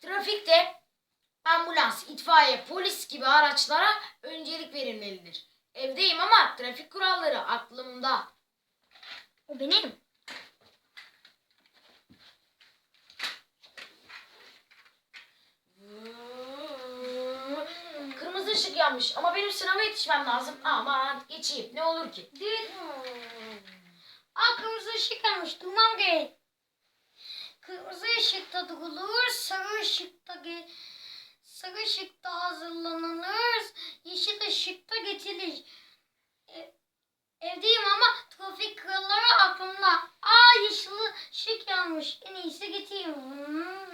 Trafikte ambulans, itfaiye, polis gibi araçlara öncelik verilmelidir. Evdeyim ama trafik kuralları aklımda. O benim. Kırmızı ışık yanmış ama benim sınava yetişmem lazım. Aman geçeyim ne olur ki. Kırmızı ışık yanmış. Durmam gerek. Işıkta durulur. Sarı ışıkta sarı ışıkta hazırlanılır. Yeşil ışıkta geçilir. E- evdeyim ama trafik kuralları aklımda. Aa yeşil ışık yanmış. En iyisi geçeyim. Hmm.